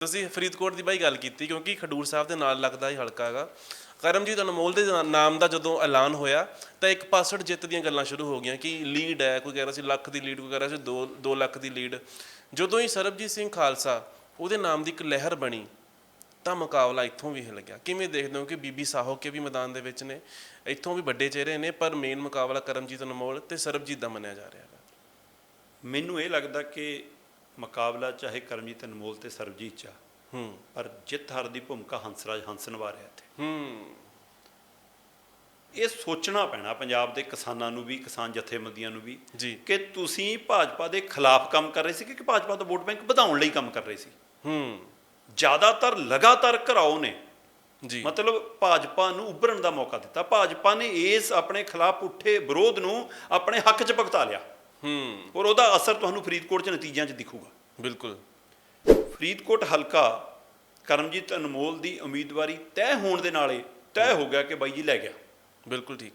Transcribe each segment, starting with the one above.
ਤੁਸੀਂ ਫਰੀਦਕੋਟ ਦੀ ਬਾਈ ਗੱਲ ਕੀਤੀ, ਕਿਉਂਕਿ ਖਡੂਰ ਸਾਹਿਬ ਦੇ ਨਾਲ ਲੱਗਦਾ ਹੀ ਹਲਕਾ ਹੈਗਾ। ਕਰਮਜੀਤ ਅਨਮੋਲ ਦੇ ਨਾ- ਨਾਮ ਦਾ ਜਦੋਂ ਐਲਾਨ ਹੋਇਆ, ਤਾਂ ਇੱਕ ਪਾਸੜ ਜਿੱਤ ਦੀਆਂ ਗੱਲਾਂ ਸ਼ੁਰੂ ਹੋ ਗਈਆਂ ਕਿ ਲੀਡ ਹੈ, ਕੋਈ ਕਹਿ ਰਿਹਾ ਸੀ ਲੱਖ ਦੀ ਲੀਡ ਕੋਈ ਕਹਿ ਰਿਹਾ ਸੀ 2 2 ਲੱਖ ਦੀ ਲੀਡ ਜਦੋਂ ਹੀ ਸਰਬਜੀਤ ਸਿੰਘ ਖਾਲਸਾ ਉਹਦੇ ਨਾਮ ਦੀ ਇੱਕ ਲਹਿਰ ਬਣੀ, ਤਾਂ ਮੁਕਾਬਲਾ ਇੱਥੋਂ ਵੀ ਹਿੱਲ ਗਿਆ। ਕਿਵੇਂ ਦੇਖਦੇ ਹੋ ਕਿ ਬੀਬੀ ਸਾਹੋ ਕੇ ਵੀ ਮੈਦਾਨ ਦੇ ਵਿੱਚ ਨੇ, ਇੱਥੋਂ ਵੀ ਵੱਡੇ ਚਿਹਰੇ ਨੇ, ਪਰ ਮੇਨ ਮੁਕਾਬਲਾ ਕਰਮਜੀਤ ਅਨਮੋਲ ਤੇ ਸਰਬਜੀਤ ਦਾ ਮੰਨਿਆ ਜਾ ਰਿਹਾ ਹੈ ਮੈਨੂੰ ਇਹ ਲੱਗਦਾ ਕਿ ਮੁਕਾਬਲਾ ਚਾਹੇ ਕਰਮਜੀਤ ਅਨਮੋਲ ਤੇ ਸਰਬਜੀਤ ਚ ਹੂੰ। ਪਰ ਜਿੱਤ ਹਾਰ ਦੀ ਭੂਮਿਕਾ ਹੰਸਰਾਜ ਹੰਸ ਨਿਭਾ ਰਿਹਾ ਇੱਥੇ। ਹੂੰ। ਇਹ ਸੋਚਣਾ ਪੈਣਾ ਪੰਜਾਬ ਦੇ ਕਿਸਾਨਾਂ ਨੂੰ ਵੀ ਕਿਸਾਨ ਜਥੇਬੰਦੀਆਂ ਨੂੰ ਵੀ ਜੀ। ਕਿ ਤੁਸੀਂ ਭਾਜਪਾ ਦੇ ਖਿਲਾਫ ਕੰਮ ਕਰ ਰਹੇ ਸੀ ਕਿ ਭਾਜਪਾ ਦਾ ਵੋਟ ਬੈਂਕ ਵਧਾਉਣ ਲਈ ਕੰਮ ਕਰ ਰਹੇ ਸੀ? ਹੂੰ। ਜ਼ਿਆਦਾਤਰ ਲਗਾਤਾਰ ਘਰਾਓ ਨੇ। ਜੀ। ਮਤਲਬ ਭਾਜਪਾ ਨੂੰ ਉੱਭਰਨ ਦਾ ਮੌਕਾ ਦਿੱਤਾ। ਭਾਜਪਾ ਨੇ ਇਸ ਆਪਣੇ ਖਿਲਾਫ ਉੱਠੇ ਵਿਰੋਧ ਨੂੰ ਆਪਣੇ ਹੱਕ 'ਚ ਭੁਗਤਾ ਲਿਆ। ਹੂੰ। ਔਰ ਉਹਦਾ ਅਸਰ ਤੁਹਾਨੂੰ ਫਰੀਦਕੋਟ 'ਚ ਨਤੀਜਿਆਂ 'ਚ ਦਿਖੂਗਾ। ਬਿਲਕੁਲ। ਫਰੀਦਕੋਟ ਹਲਕਾ ਕਰਮਜੀਤ ਅਨਮੋਲ ਦੀ ਉਮੀਦਵਾਰੀ ਤੈਅ ਹੋਣ ਦੇ ਨਾਲੇ ਤੈਅ ਹੋ ਗਿਆ ਕਿ ਬਾਈ ਜੀ ਲੈ ਗਿਆ। ਬਿਲਕੁਲ ਠੀਕ।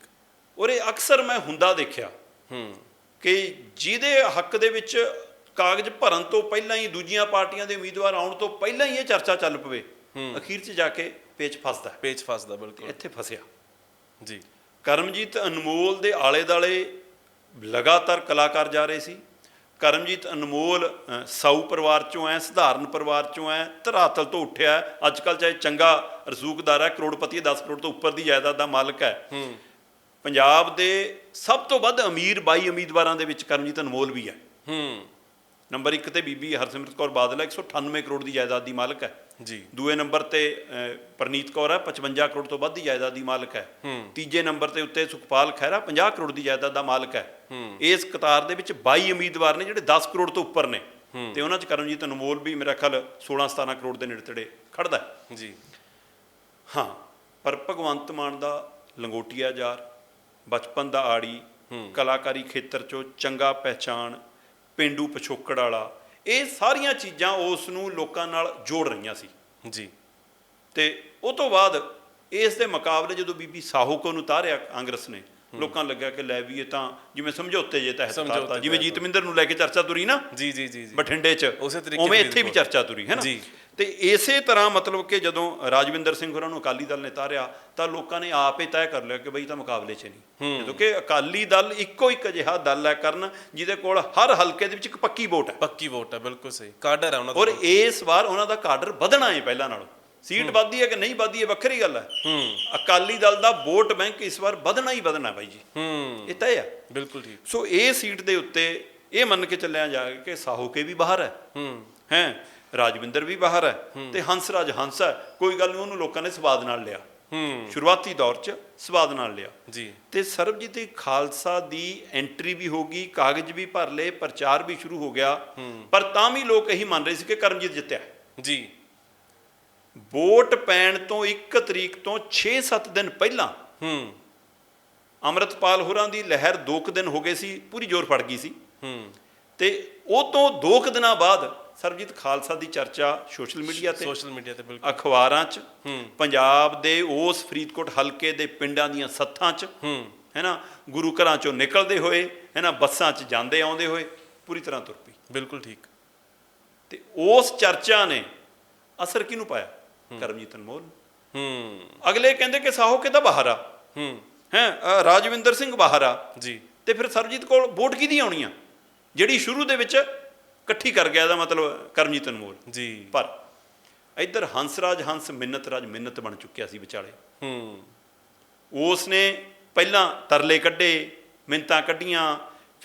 ਔਰ ਇਹ ਅਕਸਰ ਮੈਂ ਹੁੰਦਾ ਦੇਖਿਆ ਹੂੰ। ਕਿ ਜਿਹਦੇ ਹੱਕ ਦੇ ਵਿੱਚ ਕਾਗਜ਼ ਭਰਨ ਤੋਂ ਪਹਿਲਾਂ ਹੀ ਦੂਜੀਆਂ ਪਾਰਟੀਆਂ ਦੇ ਉਮੀਦਵਾਰ ਆਉਣ ਤੋਂ ਪਹਿਲਾਂ ਹੀ ਇਹ ਚਰਚਾ ਚੱਲ ਪਵੇ ਅਖੀਰ 'ਚ ਜਾ ਕੇ ਪੇਚ ਫਸਦਾ। ਪੇਚ ਫਸਦਾ ਬਿਲਕੁਲ। ਇੱਥੇ ਫਸਿਆ। ਜੀ। ਕਰਮਜੀਤ ਅਨਮੋਲ ਦੇ ਆਲੇ ਦਾਲੇ ਲਗਾਤਾਰ ਕਲਾਕਾਰ ਜਾ ਰਹੇ ਸੀ। ਕਰਮਜੀਤ ਅਨਮੋਲ ਸਾਊ ਪਰਿਵਾਰ ਚੋਂ ਐ ਸਧਾਰਨ ਪਰਿਵਾਰ ਚੋਂ ਐ ਧਰਾਤਲ ਤੋਂ ਉੱਠਿਆ ਅੱਜ ਕੱਲ ਚਾਹੇ ਚੰਗਾ ਰਸੂਖਦਾਰ ਹੈ ਕਰੋੜਪਤੀ ਹੈ 10 ਕਰੋੜ ਤੋਂ ਉੱਪਰ ਦੀ ਜਾਇਦਾਦ ਦਾ ਮਾਲਕ ਹੈ ਹੂੰ। ਪੰਜਾਬ ਦੇ ਸਭ ਤੋਂ ਵੱਧ ਅਮੀਰ 22 ਉਮੀਦਵਾਰਾਂ ਦੇ ਵਿੱਚ ਕਰਮਜੀਤ ਅਨਮੋਲ ਵੀ ਹੈ ਹੂੰ। ਨੰਬਰ 1 ਤੇ ਬੀਬੀ ਹਰਸਿਮਰਤ ਕੌਰ ਬਾਦਲ ਹੈ 198 ਕਰੋੜ ਦੀ ਜਾਇਦਾਦ ਦੀ ਮਾਲਕ ਹੈ ਜੀ। ਦੂਏ ਨੰਬਰ ਤੇ ਪ੍ਰਨੀਤ ਕੌਰ ਹੈ 55 ਕਰੋੜ ਤੋਂ ਵੱਧ ਦੀ ਜਾਇਦਾਦ ਦੀ ਮਾਲਕ ਹੈ ਹੂੰ। ਤੀਜੇ ਨੰਬਰ ਤੇ ਉੱਤੇ ਸੁਖਪਾਲ ਖਹਿਰਾ 50 ਕਰੋੜ ਦੀ ਜਾਇਦਾਦ ਦਾ ਮਾਲਕ ਹੂੰ ਇਸ ਕਤਾਰ ਦੇ ਵਿੱਚ 22 ਉਮੀਦਵਾਰ ਨੇ ਜਿਹੜੇ 10 ਕਰੋੜ ਤੋਂ ਉੱਪਰ ਨੇ। ਤੇ ਉਹਨਾਂ 'ਚ ਕਰਮਜੀਤ ਅਨਮੋਲ ਵੀ ਮੇਰਾ ਖਿਆਲ 16 17 ਕਰੋੜ ਦੇ ਨੇੜੇ ਤੇੜੇ ਖੜਦਾ ਹੈ। ਜੀ। ਹਾਂ ਪਰ ਭਗਵੰਤ ਮਾਨ ਦਾ ਲੰਗੋਟੀਆ ਯਾਰ ਬਚਪਨ ਦਾ ਆੜੀ ਕਲਾਕਾਰੀ ਖੇਤਰ 'ਚੋਂ ਚੰਗਾ ਪਹਿਚਾਣ ਪਿੰਡੂ ਪਿਛੋਕੜ ਵਾਲਾ ਇਹ ਸਾਰੀਆਂ ਚੀਜ਼ਾਂ ਉਸ ਨੂੰ ਲੋਕਾਂ ਨਾਲ ਜੋੜ ਰਹੀਆਂ ਸੀ। ਜੀ। ਤੇ ਉਹ ਤੋਂ ਬਾਅਦ ਇਸ ਦੇ ਮੁਕਾਬਲੇ ਜਦੋਂ ਬੀਬੀ ਸਾਹੂ ਕੋ ਨੂੰ ਉਤਾਰਿਆ ਕਾਂਗਰਸ ਨੇ ਲੋਕਾਂ ਨੂੰ ਲੱਗਿਆ ਕਿ ਲੈ ਵੀ ਇਹ ਤਾਂ ਜਿਵੇਂ ਸਮਝੌਤੇ ਜੇ ਤਹਿਤ ਉਤਾਰਤਾ ਜਿਵੇਂ। ਜੀਤਮਿੰਦਰ ਨੂੰ ਲੈ ਕੇ ਚਰਚਾ ਤੁਰੀ ਨਾ ਜੀ ਜੀ ਜੀ ਬਠਿੰਡੇ 'ਚ ਉਸੇ ਤਰੀਕੇ ਉਵੇਂ ਇੱਥੇ ਵੀ। ਚਰਚਾ ਤੁਰੀ ਹੈ ਨਾ? ਜੀ। ਤੇ ਇਸੇ ਤਰ੍ਹਾਂ ਮਤਲਬ ਕਿ ਜਦੋਂ ਰਾਜਵਿੰਦਰ ਸਿੰਘ ਹੋਰਾਂ ਨੂੰ ਅਕਾਲੀ ਦਲ ਨੇ ਤਾਰਿਆ ਤਾਂ ਲੋਕਾਂ ਨੇ ਆਪ ਹੀ ਤੈਅ ਕਰ ਲਿਆ ਕਿ ਬਈ ਤਾਂ ਮੁਕਾਬਲੇ 'ਚ ਨਹੀਂ। ਜਦੋਂ ਕਿ ਅਕਾਲੀ ਦਲ ਇੱਕੋ ਇੱਕ ਅਜਿਹਾ ਦਲ ਹੈ ਕਰਨ ਜਿਹਦੇ ਕੋਲ ਹਰ ਹਲਕੇ ਦੇ ਵਿੱਚ ਇੱਕ ਪੱਕੀ ਵੋਟ ਹੈ। ਪੱਕੀ ਵੋਟ ਹੈ ਬਿਲਕੁਲ ਸਹੀ। ਕਾਡਰ ਹੈ ਉਹਨਾਂ ਦਾ ਔਰ ਇਸ ਵਾਰ ਉਹਨਾਂ ਦਾ ਕਾਡਰ ਵਧਣਾ ਹੈ ਪਹਿਲਾਂ ਨਾਲੋਂ। ਸੀਟ ਵੱਧਦੀ ਹੈ ਕਿ ਨਹੀਂ ਵੱਧਦੀ ਹੈ ਵੱਖਰੀ ਗੱਲ ਹੈ। ਹੂੰ। ਅਕਾਲੀ ਦਲ ਦਾ ਵੋਟ ਬੈਂਕ ਇਸ ਵਾਰ ਵਧਣਾ ਹੀ ਵਧਣਾ ਬਾਈ ਜੀ। ਹੂੰ। ਇਹ ਤੈਅ ਹੈ। ਬਿਲਕੁਲ ਠੀਕ। ਸੋ ਇਹ ਸੀਟ ਦੇ ਉੱਤੇ ਇਹ ਮੰਨ ਕੇ ਚੱਲਿਆ ਜਾ ਕਿ ਸਾਹੋਕੇ ਵੀ ਬਾਹਰ ਹੈ। ਹੂੰ। ਹੈ? ਰਾਜਵਿੰਦਰ ਵੀ ਬਾਹਰ ਹੈ। ਤੇ ਹੰਸਰਾਜ ਹੰਸ ਹੈ। ਕੋਈ ਗੱਲ ਨਹੀਂ ਉਹਨੂੰ ਲੋਕਾਂ ਨੇ ਸਵਾਦ ਨਾਲ ਲਿਆ। ਹੂੰ। ਸ਼ੁਰੂਆਤੀ ਦੌਰ 'ਚ ਸਵਾਦ ਨਾਲ ਲਿਆ। ਜੀ। ਤੇ ਸਰਬਜੀਤ ਖਾਲਸਾ ਦੀ ਐਂਟਰੀ ਵੀ ਹੋ ਗਈ ਕਾਗਜ਼ ਵੀ ਭਰ ਲਏ ਪ੍ਰਚਾਰ ਵੀ ਸ਼ੁਰੂ ਹੋ ਗਿਆ। ਪਰ ਤਾਂ ਵੀ ਲੋਕ ਇਹੀ ਮੰਨ ਰਹੇ ਸੀ ਕਿ ਕਰਮਜੀਤ ਜਿੱਤਿਆ। ਜੀ। ਵੋਟ ਪੈਣ ਤੋਂ 1 ਤਰੀਕ ਤੋਂ 6-7 ਦਿਨ ਪਹਿਲਾਂ ਹੂੰ। ਅੰਮ੍ਰਿਤਪਾਲ ਹੋਰਾਂ ਦੀ ਲਹਿਰ 2 ਕੁ ਦਿਨ ਹੋ ਗਏ ਸੀ ਪੂਰੀ ਜ਼ੋਰ ਫੜ ਗਈ ਸੀ। ਹੂੰ। ਤੇ ਉਹ ਤੋਂ 2 ਕੁ ਦਿਨਾਂ ਬਾਅਦ ਸਰਬਜੀਤ ਖਾਲਸਾ ਦੀ ਚਰਚਾ ਸੋਸ਼ਲ ਮੀਡੀਆ ਤੇ ਸੋਸ਼ਲ ਮੀਡੀਆ ਤੇ ਬਿਲਕੁਲ। ਅਖਬਾਰਾਂ 'ਚ ਹੂੰ। ਪੰਜਾਬ ਦੇ ਉਸ ਫਰੀਦਕੋਟ ਹਲਕੇ ਦੇ ਪਿੰਡਾਂ ਦੀਆਂ ਸੱਥਾਂ 'ਚ ਹੂੰ। ਹੈਨਾ ਗੁਰੂ ਘਰਾਂ 'ਚੋਂ ਨਿਕਲਦੇ ਹੋਏ ਹੈਨਾ ਬੱਸਾਂ 'ਚ ਜਾਂਦੇ ਆਉਂਦੇ ਹੋਏ ਪੂਰੀ ਤਰ੍ਹਾਂ ਤੁਰ ਪਈ। ਬਿਲਕੁਲ ਠੀਕ। ਤੇ ਉਸ ਚਰਚਾ ਨੇ ਅਸਰ ਕਿਹਨੂੰ ਪਾਇਆ? ਕਰਮਜੀਤ ਅਨਮੋਲ। ਹੂੰ। ਅਗਲੇ ਕਹਿੰਦੇ ਕਿ ਸਾਹੋ ਕਿਦਾ ਬਾਹਰ ਆ? ਹੂੰ। ਹੈ ਰਾਜਵਿੰਦਰ ਸਿੰਘ ਬਾਹਰ ਆ। ਜੀ। ਤੇ ਫਿਰ ਸਰਬਜੀਤ ਕੋਲ ਵੋਟ ਕਿਹਦੀ ਆਉਣੀ ਆ? ਜਿਹੜੀ ਸ਼ੁਰੂ ਦੇ ਵਿੱਚ ਇਕੱਠੀ ਕਰ ਗਿਆ ਇਹਦਾ ਮਤਲਬ ਕਰਮਜੀਤ ਅਨਮੋਲ। ਜੀ। ਪਰ ਇੱਧਰ ਹੰਸਰਾਜ ਹੰਸ ਮਿੰਨਤ ਰਾਜ ਮਿੰਨਤ ਬਣ ਚੁੱਕਿਆ ਸੀ ਵਿਚਾਲੇ। ਹੂੰ। ਉਸ ਨੇ ਪਹਿਲਾਂ ਤਰਲੇ ਕੱਢੇ ਮਿੰਤਾਂ ਕੱਢੀਆਂ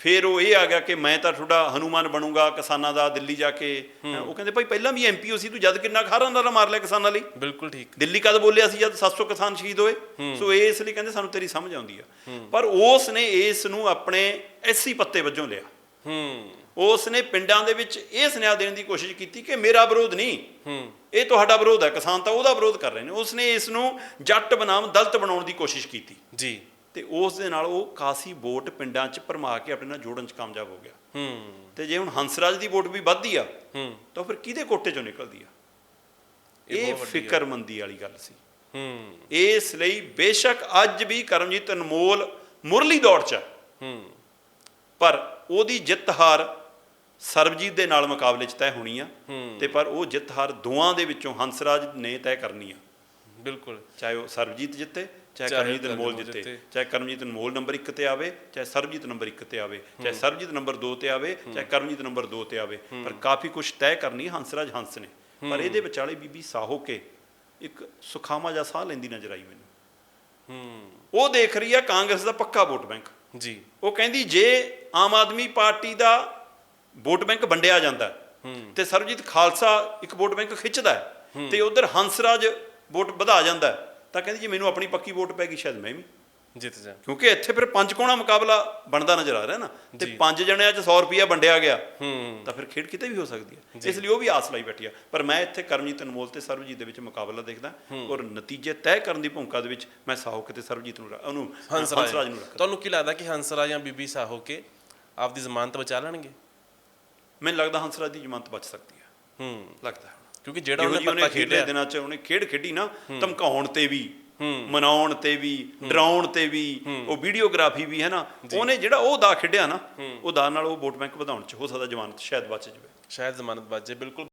ਫਿਰ ਉਹ ਇਹ ਆ ਗਿਆ ਕਿ ਮੈਂ ਤਾਂ ਤੁਹਾਡਾ ਹਨੂਮਾਨ ਬਣੂੰਗਾ ਕਿਸਾਨਾਂ ਦਾ ਦਿੱਲੀ ਜਾ ਕੇ। ਉਹ ਕਹਿੰਦੇ ਭਾਈ ਪਹਿਲਾਂ ਵੀ ਐਮਪੀਓ ਸੀ ਤੂੰ ਜਦ ਕਿੰਨਾ ਖਾਰਾਂ ਦਾ ਮਾਰ ਲਿਆ ਕਿਸਾਨਾਂ ਲਈ। ਬਿਲਕੁਲ ਠੀਕ। ਦਿੱਲੀ ਕਦ ਬੋਲਿਆ ਸੀ ਜਦ 700 ਕਿਸਾਨ ਸ਼ਹੀਦ ਹੋਏ? ਸੋ ਇਹ ਇਸ ਲਈ ਕਹਿੰਦੇ ਸਾਨੂੰ ਤੇਰੀ ਸਮਝ ਆਉਂਦੀ ਆ। ਪਰ ਉਸ ਨੇ ਇਸ ਨੂੰ ਆਪਣੇ ਐਸੀ ਪੱਤੇ ਵਜੋਂ ਲਿਆ। ਹੂੰ। ਉਸ ਨੇ ਪਿੰਡਾਂ ਦੇ ਵਿੱਚ ਇਹ ਸੁਨੇਹਾ ਦੇਣ ਦੀ ਕੋਸ਼ਿਸ਼ ਕੀਤੀ ਕਿ ਮੇਰਾ ਵਿਰੋਧ ਨਹੀਂ। ਹੂੰ। ਇਹ ਤੁਹਾਡਾ ਵਿਰੋਧ ਹੈ ਕਿਸਾਨ ਤਾਂ ਉਹਦਾ ਵਿਰੋਧ ਕਰ ਰਹੇ ਨੇ। ਉਸ ਨੇ ਇਸ ਨੂੰ ਜੱਟ ਬਨਾਮ ਦਲਤ ਬਣਾਉਣ ਦੀ ਕੋਸ਼ਿਸ਼ ਕੀਤੀ। ਜੀ। ਤੇ ਉਸ ਦੇ ਨਾਲ ਉਹ ਕਾਸੀ ਵੋਟ ਪਿੰਡਾਂ 'ਚ ਭਰਮਾ ਕੇ ਆਪਣੇ ਨਾਲ ਜੋੜਨ 'ਚ ਕਾਮਯਾਬ ਹੋ ਗਿਆ। ਹੂੰ। ਤੇ ਜੇ ਹੁਣ ਹੰਸਰਾਜ ਦੀ ਵੋਟ ਵੀ ਵੱਧਦੀ ਆ ਹੂੰ। ਤਾਂ ਫਿਰ ਕਿਹਦੇ ਕੋਟੇ 'ਚੋਂ ਨਿਕਲਦੀ ਆ? ਇਹ। ਫਿਕਰਮੰਦੀ ਵਾਲੀ ਗੱਲ ਸੀ। ਹੂੰ। ਇਸ ਲਈ ਬੇਸ਼ੱਕ ਅੱਜ ਵੀ ਕਰਮਜੀਤ ਅਨਮੋਲ ਮੁਰਲੀ ਦੌੜ 'ਚ ਹੈ ਹੂੰ। ਪਰ ਉਹਦੀ ਜਿੱਤ ਹਾਰ ਸਰਬਜੀਤ ਦੇ ਨਾਲ ਮੁਕਾਬਲੇ 'ਚ ਤੈਅ ਹੋਣੀ ਆ। ਤੇ ਪਰ ਉਹ ਜਿੱਤ ਹਾਰ ਦੋਵਾਂ ਦੇ ਵਿੱਚੋਂ ਹੰਸਰਾਜ ਨੇ ਤੈਅ ਕਰਨੀ ਆ। ਬਿਲਕੁਲ। ਚਾਹੇ ਉਹ ਸਰਬਜੀਤ ਜਿੱਤੇ ਚਾਹੇ ਕਰਮਜੀਤ ਅਨਮੋਲ ਜਿੱਤੇ। ਚਾਹੇ ਕਰਮਜੀਤ ਅਨਮੋਲ ਨੰਬਰ 1 ਤੇ ਆਵੇ ਚਾਹੇ ਸਰਬਜੀਤ ਨੰਬਰ 1 ਤੇ ਆਵੇ ਚਾਹੇ ਸਰਬਜੀਤ ਨੰਬਰ 2 ਤੇ ਆਵੇ ਚਾਹੇ ਕਰਮਜੀਤ ਨੰਬਰ 2 ਤੇ ਆਵੇ। ਪਰ ਕਾਫੀ ਕੁਝ ਤੈਅ ਕਰਨੀ ਹੰਸਰਾਜ ਹੰਸ ਨੇ। ਪਰ ਇਹਦੇ ਵਿਚਾਲੇ ਬੀਬੀ ਸਾਹੋ ਕੇ ਇੱਕ ਸੁਖਾਮਾ ਜਿਹਾ ਸਾਹ ਲੈਂਦੀ ਨਜ਼ਰ ਆਈ ਮੈਨੂੰ। ਹੂੰ। ਉਹ ਦੇਖ ਰਹੀ ਆ ਕਾਂਗਰਸ ਦਾ ਪੱਕਾ ਵੋਟ ਬੈਂਕ। ਜੀ। ਉਹ ਕਹਿੰਦੀ ਜੇ ਆਮ ਆਦਮੀ ਪਾਰਟੀ ਦਾ ਵੋਟ ਬੈਂਕ ਵੰਡਿਆ ਜਾਂਦਾ ਤੇ ਸਰਬਜੀਤ ਖਾਲਸਾ ਇੱਕ ਵੋਟ ਬੈਂਕ ਖਿੱਚਦਾ ਤੇ ਉਧਰ ਹੰਸਰਾਜ ਵੋਟ ਵਧਾ ਜਾਂਦਾ ਤਾਂ ਕਹਿੰਦੀ ਜੇ ਮੈਨੂੰ ਆਪਣੀ ਪੱਕੀ ਵੋਟ ਪੈ ਗਈ ਸ਼ਾਇਦ ਮੈਂ ਵੀ। ਜਿੱਤ ਜਾ। ਕਿਉਂਕਿ ਇੱਥੇ ਫਿਰ ਪੰਜ ਕੋਣਾ ਮੁਕਾਬਲਾ ਬਣਦਾ ਨਜ਼ਰ ਆ ਰਿਹਾ ਨਾ। ਤੇ। ਪੰਜ ਜਣਿਆਂ 'ਚ 100 ਰੁਪਿਆ ਵੰਡਿਆ ਗਿਆ। ਹੂੰ। ਤਾਂ ਫਿਰ ਖੇਡ ਕਿਤੇ ਵੀ ਹੋ ਸਕਦੀ ਹੈ। ਇਸ ਲਈ ਉਹ ਵੀ ਆਸ ਲਾਈ ਬੈਠੀ ਆ। ਪਰ ਮੈਂ ਇੱਥੇ ਕਰਮਜੀਤ ਅਨਮੋਲ ਤੇ ਸਰਬਜੀਤ ਦੇ ਵਿੱਚ ਮੁਕਾਬਲਾ ਦੇਖਦਾ ਔਰ ਨਤੀਜੇ ਤੈਅ ਕਰਨ ਦੀ ਭੂਮਿਕਾ ਦੇ ਵਿੱਚ ਮੈਂ ਸਾਹੋ ਕਿਤੇ ਸਰਬਜੀਤ ਨੂੰ ਉਹਨੂੰ ਹੰਸਰਾਜ ਨੂੰ ਰੱਖਦਾ। ਤੁਹਾਨੂੰ ਕੀ ਲੱਗਦਾ ਕਿ ਹੰਸਰਾਜ ਜਾਂ ਬੀਬੀ ਸਾਹੋ ਕੇ ਆਪਦੀ ਜ਼ਮਾਨਤ ਬਚਾ ਲੈਣਗੇ? ਮੈਨੂੰ ਲੱਗਦਾ ਹੰਸਰਾਜ ਦੀ ਜ਼ਮਾਨਤ ਬਚ ਸਕਦੀ ਹੈ। ਹੂੰ। ਲੱਗਦਾ। ਕਿਉਂਕਿ ਜਿਹੜਾ ਜਿਹੋ ਉਹਨੇ ਪੱਤਾ ਖੇਡੇ ਖੇਡਿਆ। ਦਿਨਾਂ ਚ ਉਹਨੇ ਖੇਡ ਖੇਡੀ ਨਾ ਧਮਕਾਉਣ ਤੇ ਵੀ ਮਨਾਉਣ ਤੇ ਵੀ ਡਰਾਉਣ ਤੇ ਵੀ ਉਹ ਵੀਡੀਓਗ੍ਰਾਫੀ ਵੀ ਹੈ ਨਾ ਉਹਨੇ ਜਿਹੜਾ ਉਹ ਦਾ ਖੇਡਿਆ ਨਾ ਉਹ ਦਾ ਨਾਲ ਉਹ ਵੋਟ ਬੈਂਕ ਵਧਾਉਣ ਚ ਹੋ ਸਕਦਾ ਜ਼ਮਾਨਤ ਸ਼ਾਇਦ ਬਚ ਜਾਵੇ। ਸ਼ਾਇਦ ਜ਼ਮਾਨਤ ਬਚ ਜਾਏ ਬਿਲਕੁਲ